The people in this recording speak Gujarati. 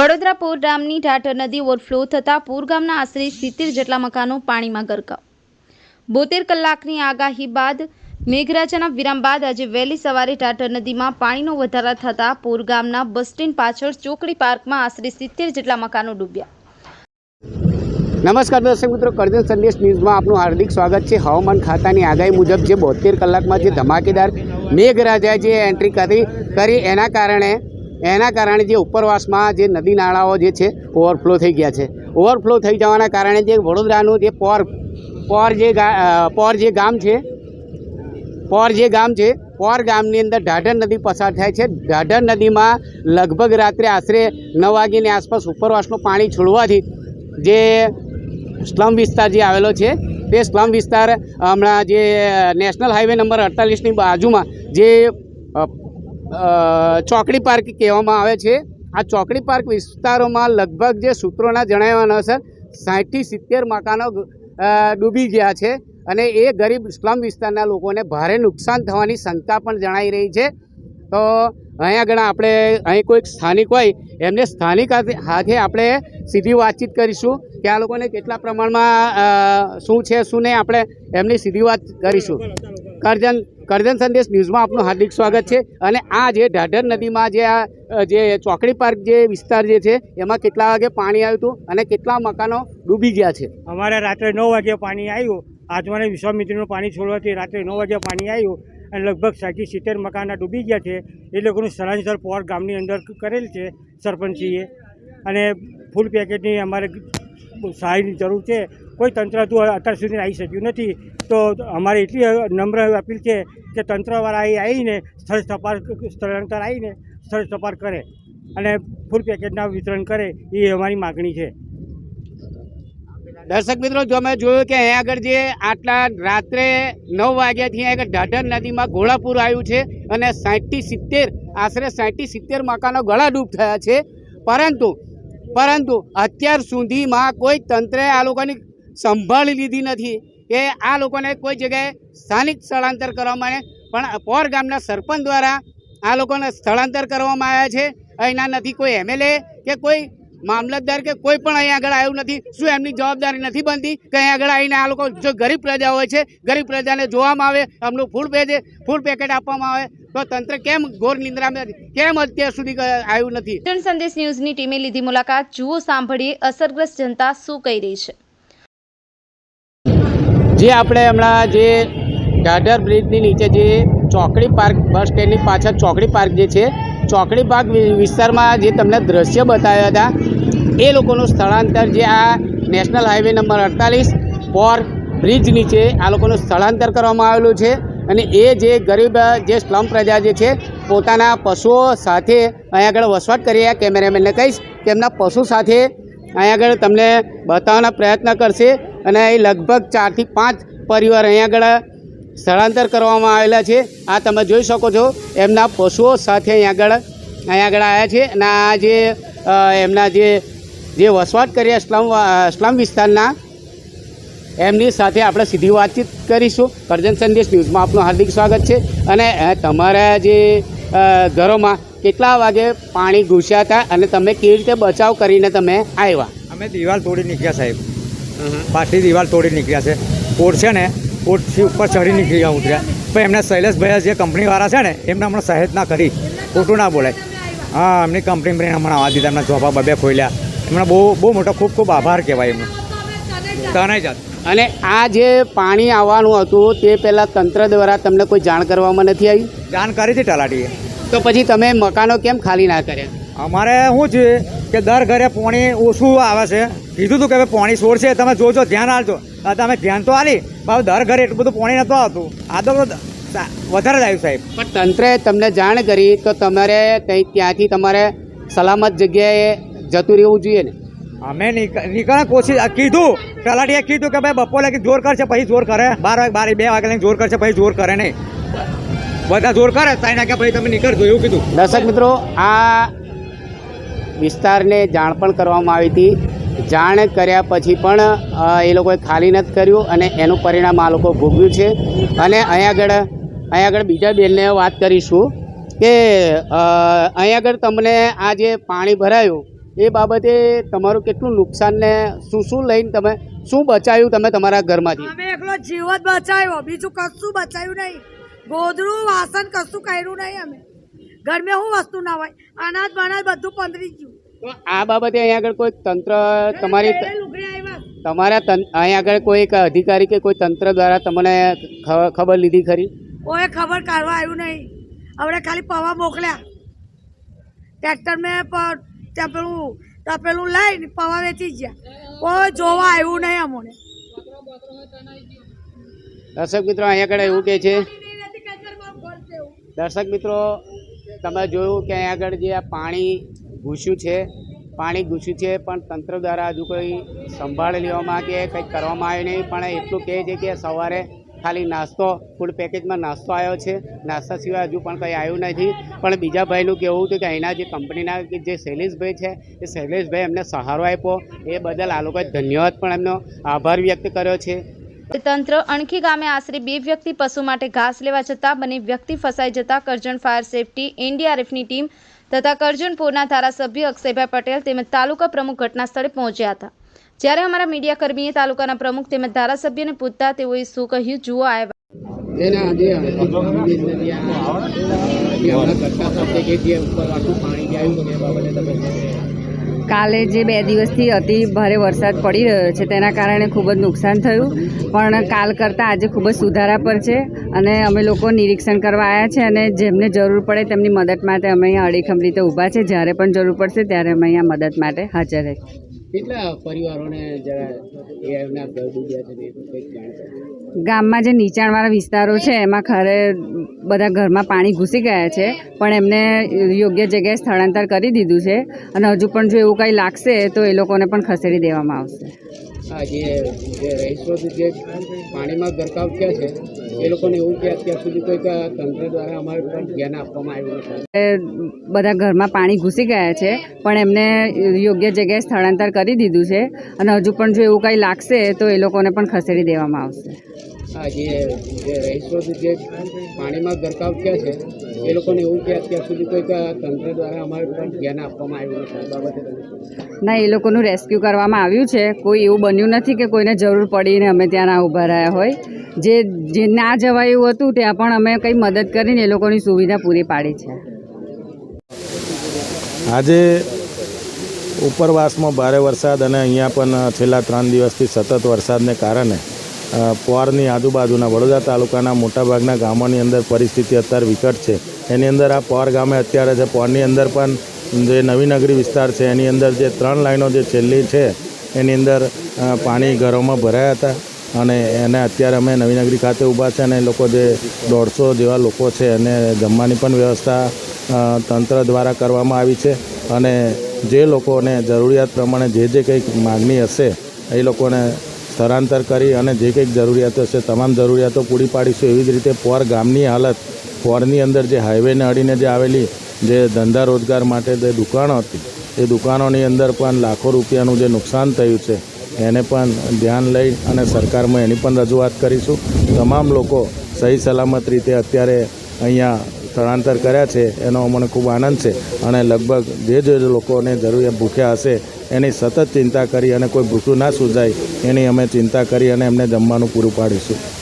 વડોદરા પૂર ગામની ઢાઢર નદી ઓવરફ્લો થતાં પૂર ગામના આશરે સિત્તેર જેટલા મકાનો પાણીમાં ગરકાવ. બોતેર કલાકની આગાહી બાદ મેઘરાજાના વિરામ બાદ આજે વહેલી સવારે ટાટર નદીમાં પાણીનો વધારા થતાં પૂર ગામના બસ સ્ટેન્ડ પાછળ ચોકડી પાર્કમાં આશરે સિત્તેર જેટલા મકાનો ડૂબ્યા. નમસ્કાર દર્શક મિત્રો, કરજણ સંદેશ ન્યૂઝમાં આપનું હાર્દિક સ્વાગત છે. હવામાન ખાતાની આગાહી મુજબ જે બોતેર કલાકમાં જે ધમાકેદાર મેઘરાજાએ જે એન્ટ્રી કરી કરી, એના કારણે એના કારણે જે ઉપરવાસમાં જે નદી નાળાઓ જે છે ઓવરફ્લો થઈ ગયા છે. ઓવરફ્લો થઈ જવાના કારણે જે વડોદરાનું જે પોર પોર જે પોર જે ગામ છે, પોર જે ગામ છે, પોર ગામની અંદર ઢાઢર નદી પસાર થાય છે. ઢાઢર નદીમાં લગભગ રાત્રે આશરે નવ વાગ્યાની આસપાસ ઉપરવાસનું પાણી છોડવાથી જે સ્લમ વિસ્તાર જે આવેલો છે, તે સ્લમ વિસ્તાર હમણાં જે નેશનલ હાઈવે નંબર અડતાલીસની બાજુમાં જે ચોકડી પાર્ક કહેવામાં આવે છે. આ ચોકડી પાર્ક વિસ્તારોમાં લગભગ જે સૂત્રોના જણાવ્યા અનુસાર સાઠથી સિત્તેર મકાનો ડૂબી ગયા છે અને એ ગરીબ સ્લમ વિસ્તારના લોકોને ભારે નુકસાન થવાની શંકા પણ જણાઈ રહી છે. તો અહીંયા આગળ આપણે, અહીં કોઈક સ્થાનિક હોય, એમને સ્થાનિક હાથે આપણે સીધી વાતચીત કરીશું કે આ લોકોને કેટલા પ્રમાણમાં શું છે, શું નહીં આપણે એમની સીધી વાત કરીશું. કરજણ કરજણ સંદેશ ન્યૂઝમાં આપનું હાર્દિક સ્વાગત છે અને આ જે ઢાઢર નદીમાં જે આ જે ચોકડી પાર્ક જે વિસ્તાર જે છે, એમાં કેટલા વાગે પાણી આવ્યું હતું અને કેટલા મકાનો ડૂબી ગયા છે? અમારે રાત્રે નવ વાગે પાણી આવ્યું. આજમાને વિશ્વામિત્રીનું પાણી છોડવાથી રાત્રે નવ વાગે પાણી આવ્યું અને લગભગ સાઠી સિત્તેર મકાના ડૂબી ગયા છે. એ લોકોનું સ્થળાંતર પોર ગામની અંદર કરેલ છે સરપંચીએ. અને ફૂલ પેકેટની અમારે સહાયની જરૂર છે. કોઈ તંત્ર હજુ અત્યાર સુધી આવી શક્યું નથી. તો અમારે એટલી નમ્ર અપીલ છે કે તંત્રવાળા અહીં આવીને સ્થળ તપાસ સ્થળાંતર આવીને સ્થળ તપાસ કરે અને ફૂલ પેકેટના વિતરણ કરે એ અમારી માગણી છે. દર્શક મિત્રો, જો અમે જોયું કે અહીંયા આગળ જે આટલા રાત્રે નવ વાગ્યાથી અહીંયા આગળ ઢાઢર નદીમાં ઘોડાપુર આવ્યું છે અને સાઠથી સિત્તેર, આશરે સાઠથી સિત્તેર મકાનો ગળા ડૂબ થયા છે. પરંતુ પરંતુ અત્યાર સુધીમાં કોઈ તંત્રે આ લોકોની સંભાળી લીધી નથી કે આ લોકોને કોઈ જગ્યાએ સ્થાનિક સ્થળાંતર કરવામાં આવે. પણ પોર ગામના સરપંચ દ્વારા આ લોકોને સ્થળાંતર કરવામાં આવ્યા છે. અહીંના નથી કોઈ એમએલએ કે કોઈ મામલતદાર કે કોઈ પણ અહીં આગળ આવ્યું નથી. શું એમની જવાબદારી નથી બનતી કે અહીં આગળ આવીને આ લોકો જો ગરીબ પ્રજા હોય છે, ગરીબ પ્રજાને જોવામાં આવે, એમનું ફૂડ પેજે, ફૂડ પેકેટ આપવામાં આવે તો તંત્ર કેમ ઘોર નિંદ્રામાં કેમ અત્યાર સુધી આવ્યું નથી? કરજણ સંદેશ ન્યૂઝની ટીમે લીધી મુલાકાત. જુઓ સાંભળીએ અસરગ્રસ્ત જનતા શું કહી રહી છે. જે આપણે હમણાં જે ગાઢર બ્રિજની નીચે જે ચોકડી પાર્ક બસ સ્ટેન્ડની પાછળ ચોકડી પાર્ક જે છે ચોકડી પાર્ક વિસ્તારમાં જે તમને દ્રશ્ય બતાવ્યા હતા એ લોકોનું સ્થળાંતર જે આ નેશનલ હાઈવે નંબર અડતાલીસ પર બ્રિજ નીચે આ લોકોનું સ્થળાંતર કરવામાં આવેલું છે. અને એ જે ગરીબ, જે સ્લમ પ્રજા જે છે, પોતાના પશુઓ સાથે અહીંયા આગળ વસવાટ કરી રહ્યા કેમેરામેનને કહીશ કે એમના પશુ સાથે અહીંયા આગળ તમને બતાવવાના પ્રયત્ન કરશે અને અહીં લગભગ ચારથી પાંચ પરિવાર અહીંયા આગળ સ્થળાંતર કરવામાં આવેલા છે. આ તમે જોઈ શકો છો, એમના પશુઓ સાથે અહીં આગળ અહીંયા આગળ આવ્યા છે અને આ જે એમના જે જે વસવાટ કર્યા સ્લમ સ્લમ વિસ્તારના એમની સાથે આપણે સીધી વાતચીત કરીશું. કરજણ સંદેશ ન્યૂઝમાં આપનું હાર્દિક સ્વાગત છે. અને તમારા જે ઘરોમાં કેટલા વાગે પાણી ઘૂસ્યા હતા અને તમે કેવી રીતે બચાવ કરીને તમે આવ્યા? અમે દિવાલ તોડી નીકળ્યા સાહેબ. પાછી દિવાલ તોડી નીકળ્યા છે. કોટ છે ને કોટથી ઉપર ચડી નીકળ્યા ઉતર્યા. પણ એમના શૈલેષભાઈ જે કંપનીવાળા છે ને એમને હમણાં સહેજ ના કરી. ખોટું ના બોલાય. હા એમની કંપની બ્રેન હમણાં આવવા દીધા એમના જોબા બબે ખોલ્યા. એમને બહુ બહુ મોટો ખૂબ ખૂબ આભાર કહેવાય એમનો. તને જાત અને આ જે પાણી આવવાનું હતું તે પહેલાં તંત્ર દ્વારા તમને કોઈ જાણ કરવામાં નથી આવી? જાણ કરી હતી તલાટીએ. તો પછી તમે મકાનો કેમ ખાલી ના કર્યા? અમારે શું છે કે દર ઘરે પાણી ઓછું આવે છે. કીધું હતું કે હવે પાણી છોડશે તમે જોજો ધ્યાન આપજો. તમે ધ્યાન તો આલી પણ દર ઘરે એટલું બધું પાણી નહોતું આવતું. આ તો વધારે જ આવ્યું સાહેબ. પણ તંત્રએ તમને જાણ કરી તો તમારે કંઈક ત્યાંથી તમારે સલામત જગ્યાએ જતું રહેવું જોઈએ ને? અમે નીક- નીકળવા કોશિશ કીધું તલાટીએ કીધું કે ભાઈ બપોરે લગી જોર કરશે, પછી જોર કરે. બાર વાગે, બાર બે વાગે જોર કરશે, પછી જોર કરે નહીં. બધા જોર કરે તાઈ નાખ્યા પછી તમે નીકળજો, એવું કીધું. દર્શક મિત્રો, આ વિસ્તારને જાણ પણ કરવામાં આવી હતી. જાણ કર્યા પછી પણ એ લોકોએ ખાલી નથી કર્યું અને એનું પરિણામ આ લોકો ભોગવ્યું છે. અને અહીંયા આગળ અહીંયા આગળ બીજા બેનને વાત કરીશું કે અહીંયા આગળ તમને આ જે પાણી ભરાયું એ બાબતે તમારું કેટલું નુકસાન ને શું શું લઈને તમે શું બચાવ્યું તમે તમારા ઘરમાંથી? અમે એકલો જીવ જ બચાવ્યો. બીજું કશું બચાવ્યું નહીં. ગોધરું વાસણ કશું કર્યું નહીં અમે. ઘરમાં શું વસ્તુ ના હોય? અનાજ બનાજ બધું પંદરી ગયું. તો આ બાબતે અહીંયા આગળ કોઈ તંત્ર તમારી તમારા અહીંયા આગળ કોઈ એક અધિકારી કે કોઈ તંત્ર દ્વારા તમને ખબર લીધી ખરી? કોઈ ખબર કાઢવા આવ્યું નહીં. હવે ખાલી પવા મોકલ્યા. ટ્રેક્ટર મેં ત્યાં પેલું તપેલું લઈને પવા વેચી ગયા. કોઈ જોવા આવ્યું નહીં અમને. દર્શક મિત્રો, અહીંયા આગળ એવું કહે છે, દર્શક મિત્રો, તમે જોયું કે અહીંયા આગળ જે આ પાણી ઘૂસ્યું છે, પાણી ઘૂસ્યું છે, પણ તંત્ર દ્વારા હજુ કોઈ સંભાળ લેવામાં કે કંઈક કરવામાં આવ્યું નહીં, પણ એટલું કહે છે કે સવારે ખાલી નાસ્તો ફૂડ પેકેજમાં નાસ્તો આવ્યો છે. નાસ્તા સિવાય હજુ પણ કંઈ આવ્યું નથી. પણ બીજા ભાઈનું કહેવું હતું કે અહીંના જે કંપનીના જે શૈલેષભાઈ છે, એ શૈલેષભાઈ એમને સહારો આપ્યો. એ બદલ આ લોકોએ ધન્યવાદ પણ એમનો આભાર વ્યક્ત કર્યો છે. તંત્ર અણખી ગામે આશરે બે વ્યક્તિ પશુ માટે ઘાસ લેવા જતા બંને વ્યક્તિ ફસાઈ જતા કરજણ ફાયર સેફટી એનડીઆરએફની ટીમ તથા કરજણપુરના ધારાસભ્ય અક્ષયભાઈ પટેલ તેમજ તાલુકા પ્રમુખ ઘટના સ્થળે પહોંચ્યા હતા. જ્યારે અમારા મીડિયા કર્મીએ તાલુકાના પ્રમુખ તેમજ ધારાસભ્યને પૂછતા તેઓએ શું કહ્યું જુઓ આવ્યા કાલે જે બે દિવસથી અતિ ભારે વરસાદ પડી રહ્યો છે તેના કારણે ખૂબ જ નુકસાન થયું. પણ કાલ કરતાં આજે ખૂબ જ સુધારા પર છે અને અમે લોકો નિરીક્ષણ કરવા આવ્યા છે અને જેમને જરૂર પડે તેમની મદદ માટે અમે અહીંયા અડીખમ રીતે ઊભા છે. જ્યારે પણ જરૂર પડશે ત્યારે અમે અહીંયા મદદ માટે હાજર રહીશું. કેટલા પરિવારોને જરા ઘર ડૂબ્યા છે ગામમાં જે નીચાણવાળા વિસ્તારો છે, એમાં ખરે બધા ઘરમાં પાણી ઘૂસી ગયા છે, પણ એમને યોગ્ય જગ્યાએ સ્થળાંતર કરી દીધું છે અને હજુ પણ જો એવું કંઈ લાગશે, તો એ લોકોને પણ ખસેડી દેવામાં આવશે. આ જે રહીશો જે પાણીમાં ગરકાવ થયા છે એ લોકોને એવું કે અત્યાર સુધી કોઈ તંત્ર દ્વારા અમારે પર ધ્યાન આપવામાં આવ્યું નથી. બધા ઘરમાં પાણી ઘૂસી ગયા છે પણ એમને યોગ્ય જગ્યાએ સ્થળાંતર કરી દીધું છે અને હજુ પણ જો એવું કંઈ લાગશે તો એ લોકોને પણ ખસેડી દેવામાં આવશે. આ જે રહીશો જે પાણીમાં ગરકાવ થયા છે એ લોકોને એવું કે અત્યાર સુધી કોઈક તંત્ર દ્વારા અમારે પર ધ્યાન આપવામાં આવ્યું નથી. બાબતે? ના એ લોકોનું રેસ્ક્યુ કરવામાં આવ્યું છે કોઈ એવું બન્યું નથી કે કોઈને જરૂર પડીને અમે ત્યાં ના ઊભા રહ્યા હોય. જે જે ના જવાયું હતું ત્યાં પણ અમે કંઈ મદદ કરીને એ લોકોની સુવિધા પૂરી પાડી છે. આજે ઉપરવાસમાં ભારે વરસાદ અને અહીંયા પણ છેલ્લા ત્રણ દિવસથી સતત વરસાદને કારણે પોરની આજુબાજુના વડોદરા તાલુકાના મોટાભાગના ગામોની અંદર પરિસ્થિતિ અત્યારે વિકટ છે. એની અંદર આ પોર ગામે અત્યારે છે પોરની અંદર પણ જે નવીનગરી વિસ્તાર છે, એની અંદર જે ત્રણ લાઈનો જે છેલ્લી છે એની અંદર પાણી ઘરોમાં ભરાયા હતા અને એને અત્યારે અમે નવીનગરી ખાતે ઊભા છે અને લોકો જે દોઢસો જેવા લોકો છે એને જમવાની પણ વ્યવસ્થા તંત્ર દ્વારા કરવામાં આવી છે અને જે લોકોને જરૂરિયાત પ્રમાણે જે જે કંઈક માગણી હશે, એ લોકોને સ્થળાંતર કરી અને જે કંઈક જરૂરિયાતો હશે, તમામ જરૂરિયાતો પૂરી પાડીશું. એવી જ રીતે પોર ગામની હાલત, પોરની અંદર જે હાઈવેને અડીને જે આવેલી જે ધંધા રોજગાર માટે જે દુકાનો હતી એ દુકાનોની અંદર પણ લાખો રૂપિયાનું જે નુકસાન થયું છે, એને પણ ધ્યાન લઈ અને સરકારમાં એની પણ રજૂઆત કરીશું. તમામ લોકો સહી સલામત રીતે અત્યારે અહીંયા સ્થળાંતર કર્યા છે, એનો મને ખૂબ આનંદ છે અને લગભગ જે જે લોકોને જરૂરિયાત ભૂખ્યા હશે, એની સતત ચિંતા કરી અને કોઈ ભૂખ્યું ના સૂજાય એની અમે ચિંતા કરી અને એમને જમવાનું પૂરું પાડીશું.